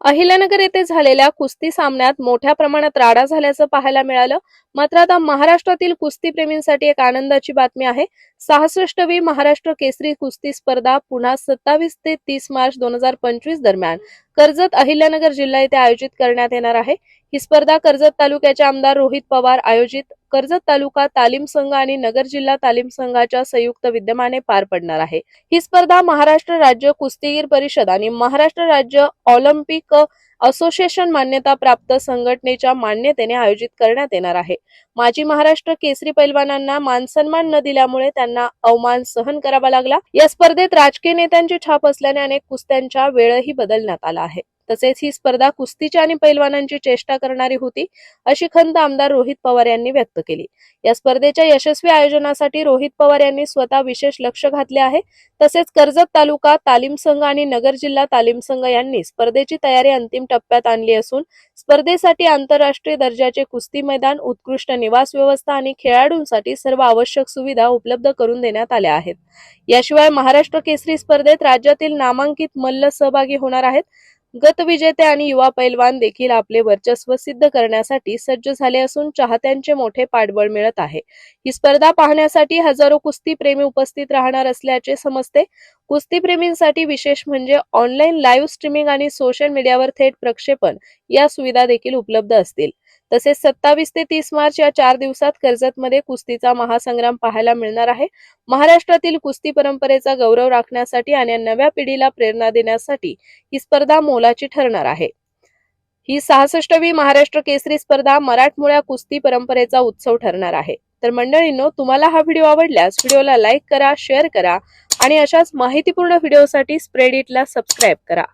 अहिल्यानगर येथे झालेल्या कुस्ती सामन्यात मोठ्या प्रमाणात राडा झाल्याचं पाहायला मिळालं. मात्र आता महाराष्ट्रातील कुस्तीप्रेमींसाठी एक आनंदाची बातमी आहे. सहासष्टवी महाराष्ट्र केसरी कुस्ती स्पर्धा पुन्हा सत्तावीस ते तीस मार्च दोन हजार पंचवीस दरम्यान. कर्जत अहिल्यानगर जिल्हा येथे आयोजित करण्यात येणार आहे. ही स्पर्धा कर्जत तालुक्याचे आमदार रोहित पवार आयोजित कर्जत तालुका तालीम संघ आणि नगर जिल्हा तालीम संघाच्या संयुक्त विद्यमाने पार पडणार आहे. ही स्पर्धा महाराष्ट्र राज्य कुस्तीगीर परिषद आणि महाराष्ट्र राज्य ऑलिम्पिक असोसिएशन मान्यता प्राप्त संघटनेच्या मान्यतेने आयोजित करण्यात येणार आहे. माजी महाराष्ट्र केसरी पैलवानांना मानसन्मान न दिल्यामुळे त्यांना अवमान सहन करावा लागला. या स्पर्धेत राजकीय नेत्यांची छाप असल्याने अनेक कुस्त्यांच्या वेळही बदलण्यात आला आहे. तसेच ही स्पर्धा कुस्तीची आणि पैलवानांची चेष्टा करणारी होती अशी खंत आमदार रोहित पवार यांनी व्यक्त केली. या स्पर्धेच्या यशस्वी आयोजनासाठी रोहित पवार यांनी स्वतः विशेष लक्ष घातले आहे. तसेच कर्जत तालुका तालीम संघ आणि नगर जिल्हा तालीम संघ यांनी स्पर्धेची तयारी अंतिम टप्प्यात आणली असून स्पर्धेसाठी आंतरराष्ट्रीय दर्जाचे कुस्ती मैदान उत्कृष्ट निवास व्यवस्था आणि खेळाडूंसाठी सर्व आवश्यक सुविधा उपलब्ध करून देण्यात आल्या आहेत. याशिवाय महाराष्ट्र केसरी स्पर्धेत राज्यातील नामांकित मल्ल सहभागी होणार आहेत. गतविजेते आणि युवा पैलवान देखील आपले वर्चस्व सिद्ध करण्यासाठी सज्ज झाले असून चाहत्यांचे मोठे पाठबळ मिळत आहे. ही स्पर्धा पाहण्यासाठी हजारो कुस्तीप्रेमी उपस्थित राहणार असल्याचे समजते. कुस्तीप्रेमींसाठी विशेष म्हणजे ऑनलाईन लाईव्ह स्ट्रीमिंग आणि सोशल मीडियावर थेट प्रक्षेपण या सुविधा देखील उपलब्ध असतील. तसेच सत्तावीस ते तीस मार्च या चार दिवसात कर्जतमध्ये कुस्तीचा महासंग्राम पाहायला मिळणार आहे. महाराष्ट्रातील कुस्ती परंपरेचा गौरव राखण्यासाठी आणि नव्या पिढीला प्रेरणा देण्यासाठी ही स्पर्धा मोलाची ठरणार आहे. ही सहासष्टवी महाराष्ट्र केसरी स्पर्धा मराठमोळ्या कुस्ती परंपरेचा उत्सव ठरणार आहे. तर मंडळींनो तुम्हाला हा व्हिडिओ आवडल्यास व्हिडिओला लाईक करा शेअर करा आणि अशाच माहितीपूर्ण व्हिडिओसाठी स्प्रेड इटला सबस्क्राईब करा.